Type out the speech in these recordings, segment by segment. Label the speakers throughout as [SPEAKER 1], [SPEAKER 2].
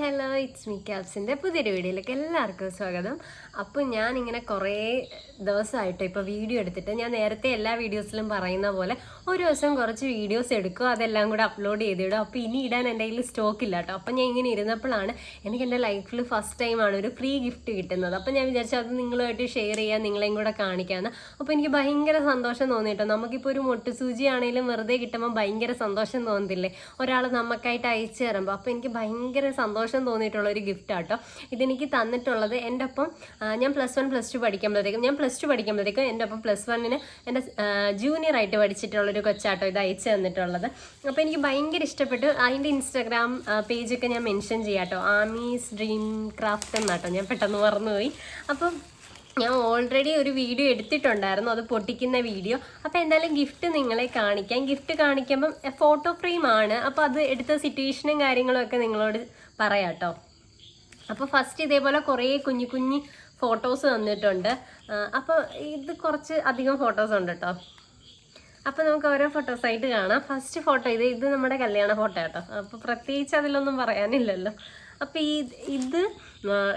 [SPEAKER 1] Hello it's me ക്യാബ്സിന്റെ പുതിയൊരു വീഡിയോയിലേക്ക് എല്ലാവർക്കും സ്വാഗതം. അപ്പോൾ ഇങ്ങനെ കുറേ ദിവസമായിട്ട് ഇപ്പോൾ വീഡിയോ എടുത്തിട്ട് ഞാൻ നേരത്തെ എല്ലാ വീഡിയോസിലും പറയുന്ന പോലെ ഒരു ദിവസം കുറച്ച് വീഡിയോസ് എടുക്കും അതെല്ലാം കൂടെ അപ്ലോഡ് ചെയ്തിടും. അപ്പോൾ ഇനി ഇടാൻ എന്റെ കയ്യിൽ സ്റ്റോക്ക് ഇല്ല കേട്ടോ. അപ്പോൾ ഞാൻ ഇങ്ങനെ ഇരുന്നപ്പോഴാണ് എനിക്ക് എന്റെ ലൈഫിൽ ഫസ്റ്റ് ടൈമാണ് ഒരു ഫ്രീ ഗിഫ്റ്റ് കിട്ടുന്നത്. അപ്പോൾ ഞാൻ വിചാരിച്ചു അത് നിങ്ങളുമായിട്ട് ഷെയർ ചെയ്യാൻ നിങ്ങളെയും കൂടെ കാണിക്കാമെന്ന് അപ്പോൾ എനിക്ക് ഭയങ്കര സന്തോഷം തോന്നി കേട്ടോ. നമുക്കിപ്പോൾ ഒരു മൊട്ടുസൂചി ആണെങ്കിലും വെറുതെ കിട്ടുമ്പോൾ ഭയങ്കര സന്തോഷം തോന്നുന്നില്ലേ ഒരാൾ നമുക്കായിട്ട് അയച്ചു തരുമ്പോൾ അപ്പോൾ എനിക്ക് ഭയങ്കര സന്തോഷം തോന്നിയിട്ടുള്ള ഒരു ഗിഫ്റ്റ് ആട്ടോ ഇതെനിക്ക് തന്നിട്ടുള്ളത് എന്റെ ഒപ്പം ഞാൻ പ്ലസ് വൺ പ്ലസ് ടു പഠിക്കുമ്പോഴത്തേക്കും ഞാൻ പ്ലസ് ടു പഠിക്കുമ്പോഴത്തേക്കും എന്റെ ഒപ്പം പ്ലസ് വണ്ണിന് എന്റെ ജൂനിയർ ആയിട്ട് പഠിച്ചിട്ടുള്ളൊരു കൊച്ചാട്ടോ ഇത് അയച്ചു തന്നിട്ടുള്ളത്. അപ്പോൾ എനിക്ക് ഭയങ്കര ഇഷ്ടപ്പെട്ടു. അതിന്റെ ഇൻസ്റ്റാഗ്രാം പേജൊക്കെ ഞാൻ മെൻഷൻ ചെയ്യാട്ടോ ആമീസ് ഡ്രീം ക്രാഫ്റ്റ് എന്നാട്ടോ ഞാൻ പെട്ടെന്ന് മറന്നുപോയി. അപ്പം ഞാൻ ഓൾറെഡി ഒരു വീഡിയോ എടുത്തിട്ടുണ്ടായിരുന്നു. അത് പൊട്ടിക്കുന്ന വീഡിയോ അപ്പോൾ എന്തായാലും ഗിഫ്റ്റ് നിങ്ങളെ കാണിക്കാം. ഗിഫ്റ്റ് കാണിക്കുമ്പം ഫോട്ടോ ഫ്രെയിമാണ് അപ്പോൾ അത് എടുത്ത സിറ്റുവേഷനും കാര്യങ്ങളും ഒക്കെ നിങ്ങളോട് പറയാം കേട്ടോ അപ്പോൾ ഫസ്റ്റ് ഇതേപോലെ കുറേ കുഞ്ഞു കുഞ്ഞു ഫോട്ടോസ് തന്നിട്ടുണ്ട്. അപ്പോൾ ഇത് കുറച്ച് അധികം ഫോട്ടോസ് ഉണ്ട് കേട്ടോ അപ്പോൾ നമുക്ക് ഓരോ ഫോട്ടോസ് ആയിട്ട് കാണാം. ഫസ്റ്റ് ഫോട്ടോ ഇത് ഇത് നമ്മുടെ കല്യാണ ഫോട്ടോ കേട്ടോ അപ്പോൾ പ്രത്യേകിച്ച് അതിലൊന്നും പറയാനില്ലല്ലോ. അപ്പോൾ ഈ ഇത്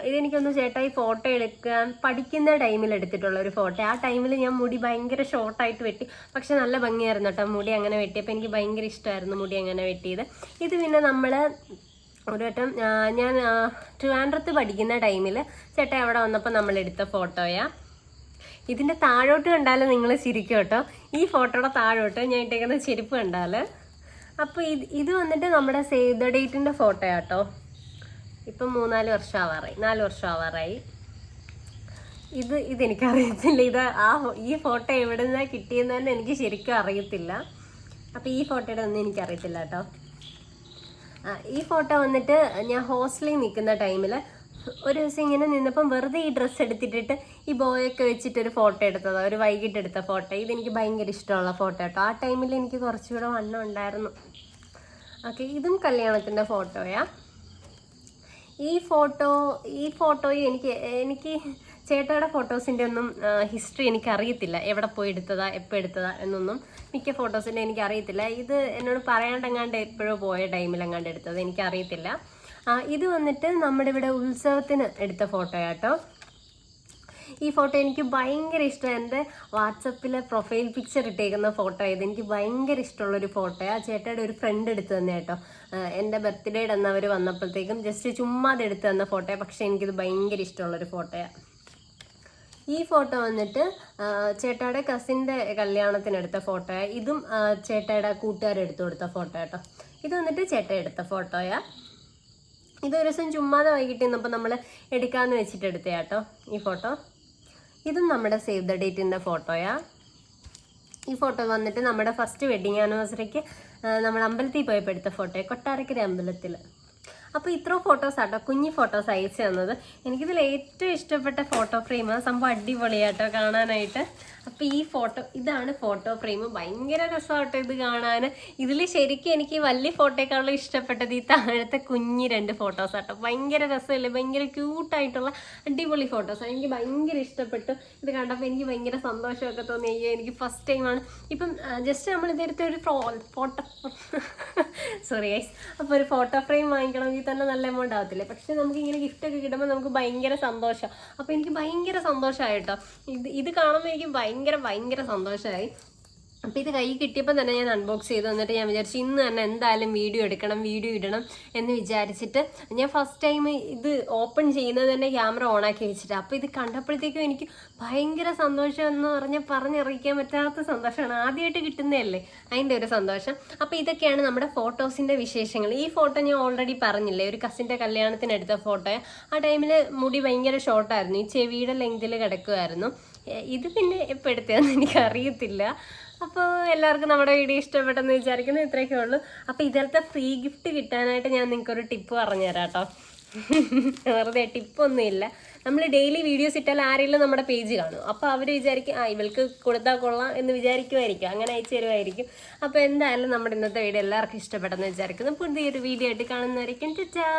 [SPEAKER 1] ഇതെനിക്കൊന്ന് ചേട്ടാ ഈ ഫോട്ടോ എടുക്കാൻ പഠിക്കുന്ന ടൈമിൽ എടുത്തിട്ടുള്ള ഒരു ഫോട്ടോ ആ ടൈമിൽ ഞാൻ മുടി ഭയങ്കര ഷോർട്ടായിട്ട് വെട്ടി പക്ഷെ നല്ല ഭംഗിയായിരുന്നു കേട്ടോ മുടി അങ്ങനെ വെട്ടിയപ്പോൾ എനിക്ക് ഭയങ്കര ഇഷ്ടമായിരുന്നു മുടി അങ്ങനെ വെട്ടിയത്. ഇത് പിന്നെ നമ്മൾ ഒരു വട്ടം ഞാൻ ട്രിവാൻഡ്രത്ത് പഠിക്കുന്ന ടൈമിൽ ചേട്ടൻ അവിടെ വന്നപ്പോൾ നമ്മൾ എടുത്ത ഫോട്ടോയാ. ഇതിന്റെ താഴോട്ട് കണ്ടാൽ നിങ്ങൾ ചിരിക്കും കേട്ടോ. ഈ ഫോട്ടോയുടെ താഴോട്ട് ഞാൻ ഇട്ടേക്കുന്ന ചെരുപ്പ് കണ്ടാൽ അപ്പോൾ ഇത് ഇത് വന്നിട്ട് നമ്മുടെ സേവ് ദ ഡേറ്റിന്റെ ഫോട്ടോ കേട്ടോ. ഇപ്പം മൂന്നാൽ വർഷം ആവാറായി നാല് വർഷം ആവാറായി ഇത് ഇതെനിക്കറിയത്തില്ല. ഇത് ആ ഈ ഫോട്ടോ എവിടെ നിന്നാണ് കിട്ടിയെന്ന് തന്നെ എനിക്ക് ശരിക്കും അറിയത്തില്ല. അപ്പോൾ ഈ ഫോട്ടോയുടെ ഒന്നും എനിക്കറിയത്തില്ല കേട്ടോ. ഈ ഫോട്ടോ വന്നിട്ട് ഞാൻ ഹോസ്റ്റലിൽ നിൽക്കുന്ന ടൈമിൽ ഒരു ദിവസം ഇങ്ങനെ നിന്നപ്പം വെറുതെ ഈ ഡ്രസ്സ് എടുത്തിട്ടിട്ട് ഈ ബോയൊക്കെ വെച്ചിട്ട് ഒരു ഫോട്ടോ എടുത്തതാണ് ഒരു വൈകിട്ട് എടുത്ത ഫോട്ടോ ഇതെനിക്ക് ഭയങ്കര ഇഷ്ടമുള്ള ഫോട്ടോ കേട്ടോ. ആ ടൈമിൽ എനിക്ക് കുറച്ചുകൂടെ വണ്ണം ഉണ്ടായിരുന്നു. ഓക്കെ ഇതും കല്യാണത്തിന്റെ ഫോട്ടോയാ ഈ ഫോട്ടോ ഈ ഫോട്ടോയും എനിക്ക് എനിക്ക് ചേട്ടയുടെ ഫോട്ടോസിന്റെ ഒന്നും ഹിസ്റ്ററി എനിക്ക് അറിയത്തില്ല എവിടെ പോയി എടുത്തതാ എപ്പോൾ എടുത്തതാ എന്നൊന്നും മിക്ക ഫോട്ടോസിന്റെ എനിക്ക് അറിയത്തില്ല ഇത് എന്നോട് പറയാണ്ടെങ്ങാണ്ട് എപ്പോഴോ പോയ ടൈമിൽ എങ്ങാണ്ട് എടുത്തത് എനിക്ക് അറിയത്തില്ല ഇത് വന്നിട്ട് നമ്മുടെ ഇവിടെ ഉത്സവത്തിന് എടുത്ത ഫോട്ടോയാട്ടോ. ഈ ഫോട്ടോ എനിക്ക് ഭയങ്കര ഇഷ്ടം. എന്റെ വാട്സപ്പിലെ പ്രൊഫൈൽ പിക്ചർ ഇട്ടേക്കുന്ന ഫോട്ടോ ഇത് എനിക്ക് ഭയങ്കര ഇഷ്ടമുള്ളൊരു ആ ചേട്ടയുടെ ഒരു ഫ്രണ്ട് എടുത്തു തന്നെ കേട്ടോ എന്റെ ബർത്ത്ഡേയുടെ അന്ന് അവർ വന്നപ്പോഴത്തേക്കും ജസ്റ്റ് ചുമ്മാ അത് എടുത്തു തന്ന ഫോട്ടോയാണ് പക്ഷേ എനിക്കിത് ഭയങ്കര ഇഷ്ടമുള്ളൊരു ഫോട്ടോയാണ് ഈ ഫോട്ടോ വന്നിട്ട് ചേട്ടായുടെ കസിന്റെ കല്യാണത്തിനെടുത്ത ഫോട്ടോയാണ് ഇതും ചേട്ടായുടെ കൂട്ടുകാരെടുത്തു കൊടുത്ത ഫോട്ടോ കേട്ടോ. ഇത് വന്നിട്ട് ചേട്ട എടുത്ത ഫോട്ടോയാ. ഇത് ദിവസം ചുമ്മാതെ വൈകിട്ട് നിന്നപ്പോൾ നമ്മൾ എടുക്കാമെന്ന് വെച്ചിട്ട് എടുത്തേ കേട്ടോ ഈ ഫോട്ടോ. ഇതും നമ്മുടെ സേവ് ദ ഡേറ്റിന്റെ ഫോട്ടോയാ. ഈ ഫോട്ടോ വന്നിട്ട് നമ്മുടെ ഫസ്റ്റ് വെഡിങ് ആനിവേഴ്സറിക്ക് നമ്മൾ അമ്പലത്തിൽ പോയപ്പോൾ എടുത്ത ഫോട്ടോയാണ് കൊട്ടാരക്കര അമ്പലത്തിൽ അപ്പോൾ ഇത്ര ഫോട്ടോസ് ആട്ടോ. കുഞ്ഞി ഫോട്ടോസ് അയച്ചു തന്നത്. എനിക്കിതിൽ ഏറ്റവും ഇഷ്ടപ്പെട്ട ഫോട്ടോ ഫ്രെയിം സംഭവം അടിപൊളിയാട്ടോ കാണാനായിട്ട്. അപ്പോൾ ഈ ഫോട്ടോ ഇതാണ് ഫോട്ടോ ഫ്രെയിം ഭയങ്കര രസമാട്ടോ ഇത് കാണാൻ ഇതിൽ ശരിക്കും എനിക്ക് വലിയ ഫോട്ടോയെക്കാളും ഇഷ്ടപ്പെട്ടത് ഈ താഴത്തെ കുഞ്ഞി രണ്ട് ഫോട്ടോസ് ആട്ടോ. ഭയങ്കര രസമല്ലേ? ഭയങ്കര ക്യൂട്ടായിട്ടുള്ള അടിപൊളി ഫോട്ടോസ് എനിക്ക് ഭയങ്കര ഇഷ്ടപ്പെട്ടു. ഇത് കണ്ടപ്പോൾ എനിക്ക് ഭയങ്കര സന്തോഷമൊക്കെ തോന്നി. അയ്യോ എനിക്ക് ഫസ്റ്റ് ടൈമാണ് ഇപ്പം ജസ്റ്റ് നമ്മൾ ഇതെടുത്ത ഒരു ഫോട്ടോ സോറി ഗൈസ് അപ്പോൾ ഒരു ഫോട്ടോ ഫ്രെയിം വാങ്ങിക്കണമെങ്കിൽ തന്നെ നല്ല എമൗണ്ട് ആവത്തില്ലേ? പക്ഷെ നമുക്ക് ഇങ്ങനെ ഗിഫ്റ്റ് ഒക്കെ കിട്ടുമ്പോൾ നമുക്ക് ഭയങ്കര സന്തോഷം. അപ്പോൾ എനിക്ക് ഭയങ്കര സന്തോഷമായിട്ടോ ഇത് ഇത് കാണുമ്പോൾ എനിക്ക് ഭയങ്കര ഭയങ്കര സന്തോഷമായി അപ്പോൾ ഇത് കൈ കിട്ടിയപ്പോൾ തന്നെ ഞാൻ അൺബോക്സ് ചെയ്തു. എന്നിട്ട് ഞാൻ വിചാരിച്ചു ഇന്ന് തന്നെ എന്തായാലും വീഡിയോ എടുക്കണം വീഡിയോ ഇടണം എന്ന് വിചാരിച്ചിട്ട് ഞാൻ ഫസ്റ്റ് ടൈം ഇത് ഓപ്പൺ ചെയ്യുന്നത് തന്നെ ക്യാമറ ഓണാക്കി വെച്ചിട്ട്. അപ്പോൾ ഇത് കണ്ടപ്പോഴത്തേക്കും എനിക്ക് ഭയങ്കര സന്തോഷം എന്ന് പറഞ്ഞാൽ പറഞ്ഞറിയിക്കാൻ പറ്റാത്ത സന്തോഷമാണ്. ആദ്യമായിട്ട് കിട്ടുന്നതല്ലേ അതിന്റെ ഒരു സന്തോഷം. അപ്പോൾ ഇതൊക്കെയാണ് നമ്മുടെ ഫോട്ടോസിന്റെ വിശേഷങ്ങൾ. ഈ ഫോട്ടോ ഞാൻ ഓൾറെഡി പറഞ്ഞില്ലേ ഒരു കസിന്റെ കല്യാണത്തിന് എടുത്ത ഫോട്ടോ ആ ടൈമിൽ മുടി ഭയങ്കര ഷോർട്ടായിരുന്നു ഈ ചെവിയുടെ ലെങ്തിൽ കിടക്കുമായിരുന്നു ഇത് പിന്നെ എപ്പോൾ എടുത്തതെന്ന് എനിക്കറിയത്തില്ല. അപ്പോൾ എല്ലാവർക്കും നമ്മുടെ വീഡിയോ ഇഷ്ടപ്പെട്ടെന്ന് വിചാരിക്കുന്നു ഇത്രയൊക്കെ ഉള്ളൂ. അപ്പോൾ ഇതിലത്തെ ഫ്രീ ഗിഫ്റ്റ് കിട്ടാനായിട്ട് ഞാൻ നിങ്ങൾക്കൊരു ടിപ്പ് പറഞ്ഞുതരാം കേട്ടോ വെറുതെ ടിപ്പൊന്നുമില്ല നമ്മൾ ഡെയിലി വീഡിയോസ് ഇട്ടാൽ ആരെങ്കിലും നമ്മുടെ പേജ് കാണും. അപ്പോൾ അവർ വിചാരിക്കും ആ ഇവൾക്ക് കൊടുത്താൽ കൊള്ളാം എന്ന് വിചാരിക്കുമായിരിക്കും. അങ്ങനെ അയച്ചു തരുമായിരിക്കും. അപ്പോൾ എന്തായാലും നമ്മുടെ ഇന്നത്തെ വീഡിയോ എല്ലാവർക്കും ഇഷ്ടപ്പെട്ടെന്ന് വിചാരിക്കുന്നു. പുതിയൊരു വീഡിയോ ആയിട്ട് കാണുന്നതായിരിക്കും ടാ